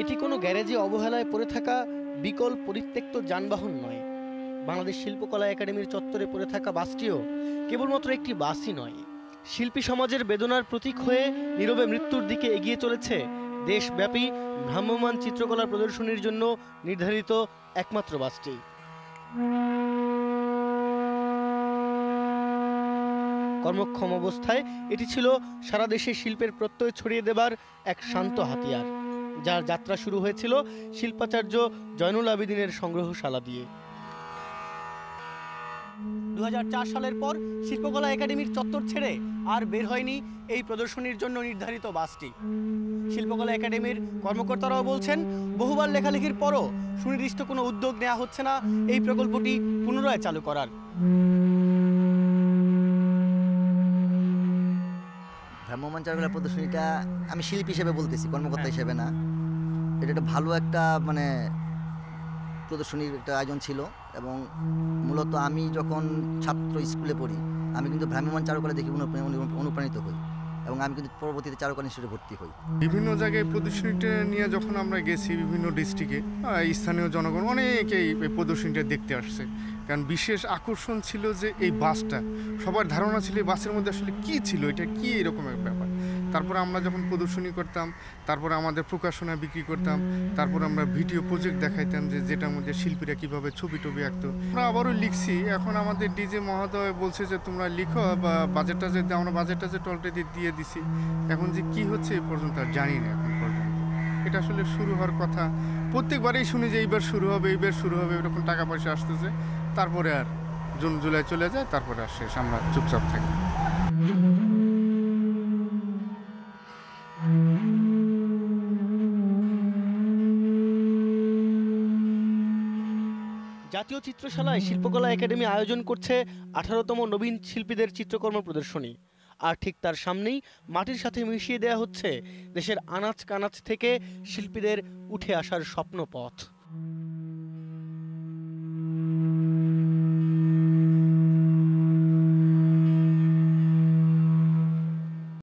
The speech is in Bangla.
এটি কোনো গ্যারেজে অবহেলায় পড়ে থাকা বিকল পরিত্যক্ত যানবাহন নয়। বাংলাদেশ শিল্পকলা একাডেমির চত্বরে পড়ে থাকা বাসটিও কেবলমাত্র একটি বাসই নয়। শিল্পী সমাজের বেদনার প্রতীক হয়ে নীরবে মৃত্যুর দিকে এগিয়ে চলেছে দেশব্যাপী ভ্রাম্যমাণ চিত্রকলা প্রদর্শনীর জন্য নির্ধারিত একমাত্র বাসটি। কর্মক্ষম অবস্থায় এটি ছিল সারা দেশে শিল্পের প্রত্যয় ছড়িয়ে দেবার এক শান্ত হাতিয়ার। যার যাত্রা শুরু হয়েছিল শিল্পাচার্য জয়নুল আবেদিনের সংগ্রহশালা দিয়ে। দু হাজার চার সালের পর শিল্পকলা একাডেমির চত্বর ছেড়ে আর বের হয়নি এই প্রদর্শনীর জন্য নির্ধারিত বাসটি। শিল্পকলা একাডেমির কর্মকর্তারাও বলছেন, বহুবার লেখালেখির পরও সুনির্দিষ্ট কোনো উদ্যোগ নেওয়া হচ্ছে না, এই প্রকল্পটি পুনরায় চালু করার। ভ্রাম্যমান চারুকলা প্রদর্শনীটা আমি শিল্পী হিসেবে বলতেছি কর্মকর্তা হিসেবে না। এটা একটা ভালো একটা মানে প্রদর্শনীর একটা আয়োজন ছিল এবং মূলত আমি যখন ছাত্র স্কুলে পড়ি আমি কিন্তু ভ্রাম্যমান চারুকলা দেখে অনুপ্রাণি- অনুপ্রাণিত হই। এবং আমি কিন্তু পরবর্তীতে চারুকলা ইনস্টিটিউটে ভর্তি হই। বিভিন্ন জায়গায় প্রদর্শনীটা নিয়ে যখন আমরা গেছি বিভিন্ন ডিস্ট্রিক্টে স্থানীয় জনগণ অনেকেই এই প্রদর্শনীটা দেখতে আসছে। কারণ বিশেষ আকর্ষণ ছিল যে এই বাসটা, সবার ধারণা ছিল এই বাসের মধ্যে আসলে কি ছিল, এটা কি এরকম ব্যাপার। তারপরে আমরা যখন প্রদর্শনী করতাম তারপরে আমাদের প্রকাশনা বিক্রি করতাম তারপর আমরা ভিডিও প্রজেক্ট দেখাইতাম যে যেটার মধ্যে শিল্পীরা কীভাবে ছবি টবি আঁকতো। আমরা আবারও লিখছি। এখন আমাদের ডিজে মহোদয় বলছে যে তোমরা লিখো বা বাজেটটা যে আমরা বাজেটটা যে টলটে দিয়ে দিছি। এখন যে কি হচ্ছে এই পর্যন্ত আর জানি না এখন পর্যন্ত। এটা আসলে শুরু হওয়ার কথা। প্রত্যেকবারেই শুনি যে এইবার শুরু হবে এইবার শুরু হবে এরকম টাকা পয়সা আসতেছে। তারপরে আর জুন জুলাই চলে যায় তারপরে আর শেষ। আমরা চুপচাপ থাকি। জাতীয় চিত্রশালায় শিল্পকলা একাডেমি আয়োজন করছে আঠারোতম নবীন শিল্পীদের চিত্রকর্ম প্রদর্শনী। আর ঠিক তার সামনেই মাটির সাথে মিশিয়ে দেয়া হচ্ছে দেশের আনাচ কানাচ থেকে শিল্পীদের উঠে আসার স্বপ্ন পথ